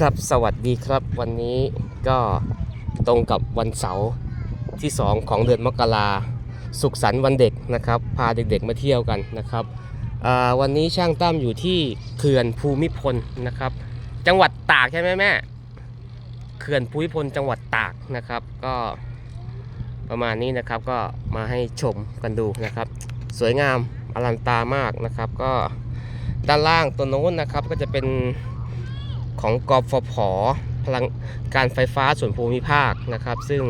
ครับสวัสดีครับวันนี้ก็ตรงกับวันเสาร์ที่ 2 ของเดือนมกราสุขสันต์วันเด็กนะครับ พาเด็กๆมาเที่ยวกันนะครับวันนี้ช่างตั้มอยู่ที่เขื่อนภูมิพลนะครับ จังหวัดตากใช่ไหมแม่เขื่อนภูมิพลจังหวัดตากนะครับก็ประมาณนี้นะครับก็มาให้ชมกันดูนะครับ สวยงามอลังตามากนะครับ ก็ด้านล่างตัวโน้นนะครับก็จะเป็น ของกฟผพลังการไฟฟ้าส่วนภูมิภาคนะครับ ซึ่ง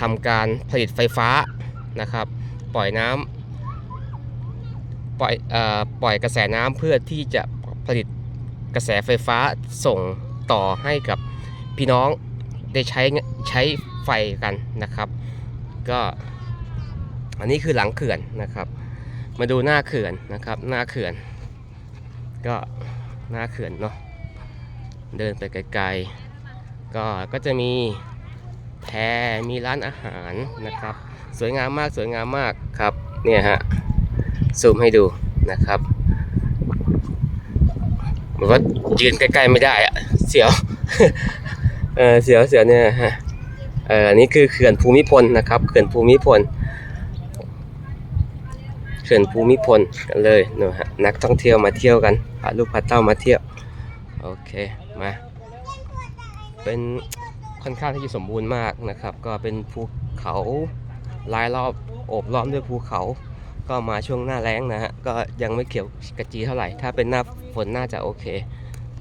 ทำการผลิตไฟฟ้านะครับ ปล่อยน้ำปล่อยเอ่อปล่อยกระแสน้ำเพื่อที่จะผลิตกระแสไฟฟ้าส่งต่อให้กับพี่น้องได้ใช้ใช้ไฟกันนะครับ ก็อันนี้คือหลังเขื่อนนะครับ มาดูหน้าเขื่อนนะครับ หน้าเขื่อน ก็หน้าเขื่อนเนาะ เดินไปไกลๆ ก็ก็จะมีแพมีร้านอาหารนะครับ สวยงามมากสวยงามมากครับเนี่ยฮะซูมให้ดูนะครับมือนว่ายืนใกล้ๆไม่ได้อะเสียวเออเสียวเสียวเนี่ยฮะเอออันนี้คือเขื่อนภูมิพลนะครับเขื่อนภูมิพลเขื่อนภูมิพลกันเลยนะฮะนักท่องเที่ยวมาเที่ยวกันพาลูกพาเต้ามาเที่ยวโอเค มาเป็นค่อนข้างที่จะสมบูรณ์มากนะครับ ก็เป็นภูเขารายรอบโอบล้อมด้วยภูเขา ก็มาช่วงหน้าแล้งนะฮะก็ยังไม่เขียวกระจีเท่าไหร่ ถ้าเป็นหน้าฝนน่าจะโอเค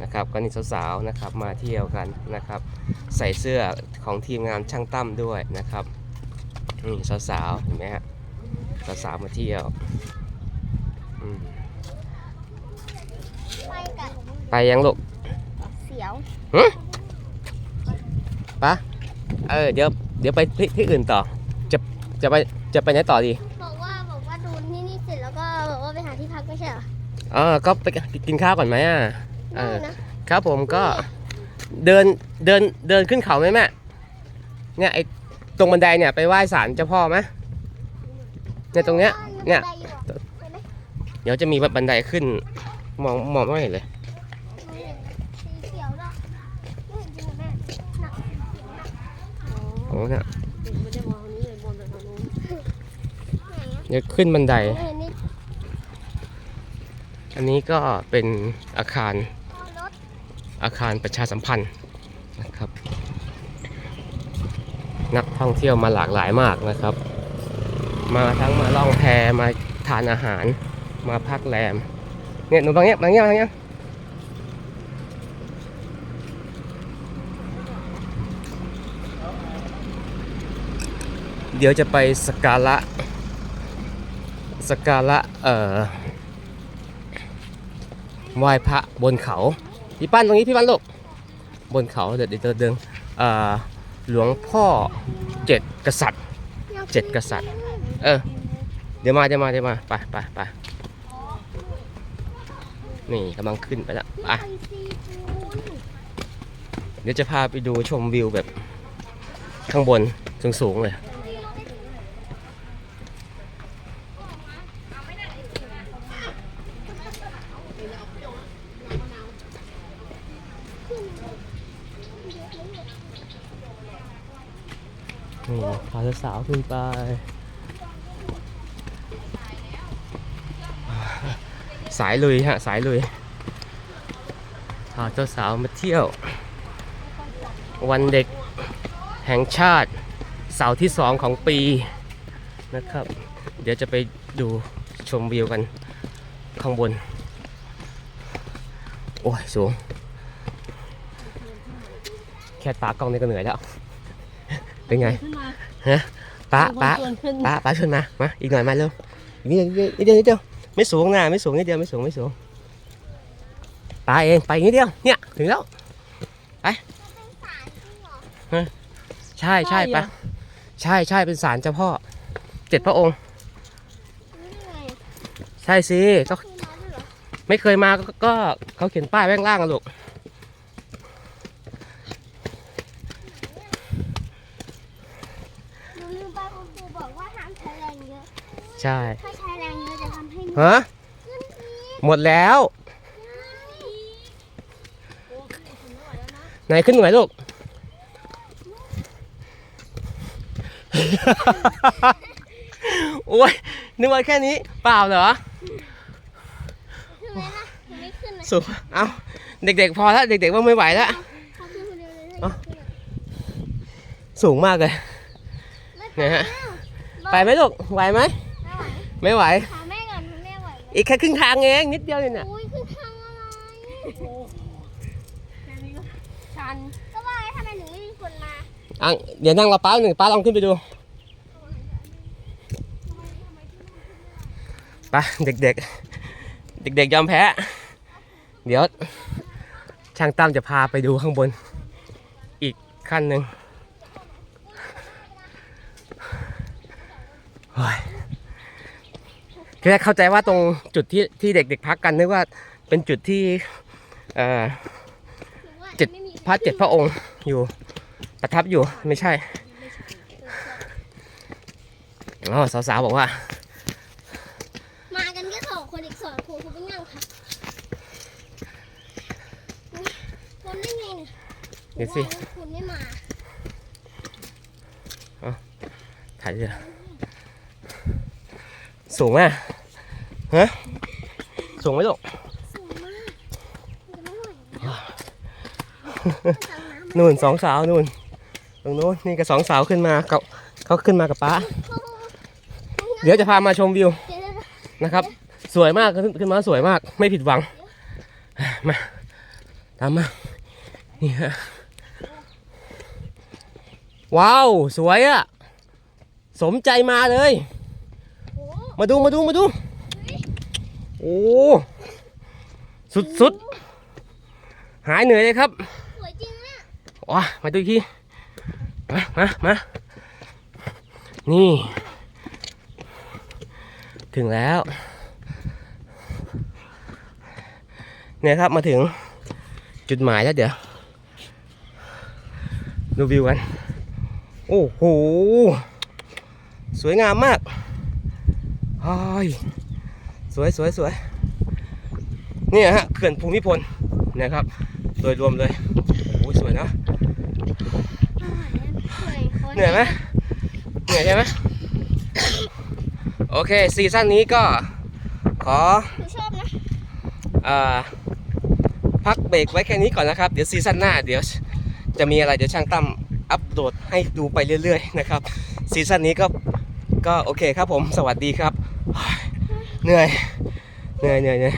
นะครับก็นี่สาวๆนะครับมาเที่ยวกันนะครับ ใส่เสื้อของทีมงานช่างตั้มด้วยนะครับนี่สาวๆเห็นไหมฮะสาวๆมาเที่ยวไปกับไปยังลูก เสียวปะเออเดี๋ยวเดี๋ยวไปที่ที่อื่นต่อ จะจะไปจะไปไหนต่อดีบอกว่าบอกว่าดูที่นี่เสร็จแล้วก็บอกว่าไปหาที่พักไม่ใช่เหรออ่าก็ไปกินข้าวก่อนไหมอะเอได้อนะ ครับผมก็เดินเดินเดินขึ้นเขาไหมแม่เนี่ยไอ้ตรงบันไดเนี่ยไปไหว้ศาลเจ้าพ่อไหมเนี่ยตรงเนี้ยเนี่ยได้อยู่อะไปไหมเดี๋ยวจะมีบันไดขึ้น มองมองไม่เห็นเลย ไม่เห็นสีเขียวด้วยไม่เห็นจริงเหรอแม่หนักสีเขียวหนัก โอ้เนี่ยไม่ได้มองนี้เลยมองแต่ทางนู้นไหนอะเดี๋ยวขึ้นบันไดไม่เห็นนี่อันนี้ก็เป็นอาคารรถอาคารประชาสัมพันธ์นะครับ นักท่องเที่ยวมาหลากหลายมากนะครับ มาทั้งมาล่องแพมาทานอาหาร มาพักแรมเนี่ยหนูบางเนี้ยบางเนี้ยบางเนี้ย เดี๋ยวจะไปสการะสการะเอ่อไหว้พระบนเขาพี่ปั้นตรงนี้พี่ปั้นลูกบนเขาเดี๋ยวเดี๋ยวเดินเอ่อหลวงพ่อเจ็ดกษัตริย์เจ็ดกษัตริย์ เออ เดี๋ยวมาเดี๋ยวมาเดี๋ยวมาไปไปไปนี่กำลังขึ้นไปแล้วไปไปซีฟู้ดเดี๋ยวจะพาไปดูชมวิวแบบข้างบนสูงๆเลย นี่พาสาวขึ้นไป สายลุยฮะ สายลุยพาเจ้าสาวมาเที่ยว วันเด็กแห่งชาติเสาร์ที่สองของปีนะครับ เดี๋ยวจะไปดูชมวิวกันข้างบน โอ้ยสูง แค่ตากล้องนี่ก็เหนื่อยแล้ว เป็นไงขึ้นมาฮะป้าป้าชวนขึ้นป้าป้าชวนมามาอีกหน่อยมาเร็วอีกนิดเดียวนิดเดียวนิดเดียวไม่สูงนะไม่สูงนิดเดียวไม่สูงไม่สูงป้าเองไปนิดเดียวเนี่ยถึงแล้วใช่ใช่ปะใช่ใช่เป็นศาลเจ้าพ่อเจ็ดพระองค์นี่ไงใช่สิก็ ไม่เคยมาก็ก็เขาเขียนป้ายไว้ข้างล่างอะลูกหนูลืมไปคุณครูบอกว่าห้ามใช้แรงเยอะ ใช่ ถ้าใช้แรงเยอะจะทำให้หนูฮะหมดแล้ว ไหนขึ้นหน่วยลูก โอ้ยนึกว่าแค่นี้ เปล่าเหรอ ขึ้นไหมล่ะยังไม่ขึ้นนะสูงเอาเด็กๆพอแล้วเด็กๆว่าไม่ไหวแล้วเขาขึ้นคนเดียวเลยเอ้าสูงมากเลย ไม่เนี่ยฮะไปไปไหมลูกไหวไหมไม่ไหวไม่ไหว ถามแม่ก่อนแม่ไหวไหมอีกแค่ครึ่งทางเองนิดเดียวเองน่ะอุ้ยคือทางอะไรแค่นี้ก็ชันก็ว่าทำไมถึงไม่มีคนมาอะเดี๋ยวนั่งรอป้าหนึ่งป้าลองขึ้นไปดูไปเด็กๆ เด็กๆยอมแพ้ เดี๋ยว ช่างตั้มจะพาไปดูข้างบน อีกขั้นหนึ่งโอ้ยแรกเข้าใจว่าตรงจุดที่ที่เด็กๆพักกันนึกว่าเป็นจุดที่เอ่อหรือว่าเจ็ดพระเจ็ดพระองค์อยู่ประทับอยู่ไม่ใช่อ๋อสาวๆบอกว่ากันแค่สองคนอีกสองคน คุณไปนั่งค่ะคนได้ไงเนี่ยเดี๋ยวสิาคุณไม่มาถ่ายเรือสูงอะฮะสูงไหมลูกสูงมากมันจะไม่ไหวแล้วทางน้ำนู่นสองสาวนู่นตรงโน้นนี่ก็สองสาวขึ้นมาเขาเขาขึ้นมากับป้าเขาเดี๋ยวจะพามาชมวิวเดี๋ยวนะครับ สวยมากขึ้นขึ้นมาสวยมาก ไม่ผิดหวัง มา ตามมา นี่ฮะ ว้าว สวยอะสมใจมาเลยโอ้มาดูมาดูมาดู โอ้ สุดสุดๆหายเหนื่อยเลยครับสวยจริงเนี่ยว้ามาดูอีกทีมามามานี่ ถึงแล้ว เนี่ยครับมาถึงจุดหมายแล้วเดี๋ยวดูวิวกัน โอ้โห สวยงามมากเฮ้ยสวยสวยสวยเนี่ยฮะเขื่อนภูมิพลนะครับ โดยรวมเลยโอ้โหสวยเนอะสวยโคตรเหนื่อยไหมเหนื่อยใช่ไหมโอเคซีซั่นนี้ก็ขอหนูชอบนะเอ่อ พักเบรกไว้แค่นี้ก่อนนะครับ เดี๋ยวซีซั่นหน้าเดี๋ยวจะมีอะไรเดี๋ยวช่างตั้มอัปโหลดให้ดูไปเรื่อยๆนะครับซีซั่นนี้ก็ก็โอเคครับผมสวัสดีครับ เหนื่อยเหนื่อยเหนื่อยเหนื่อย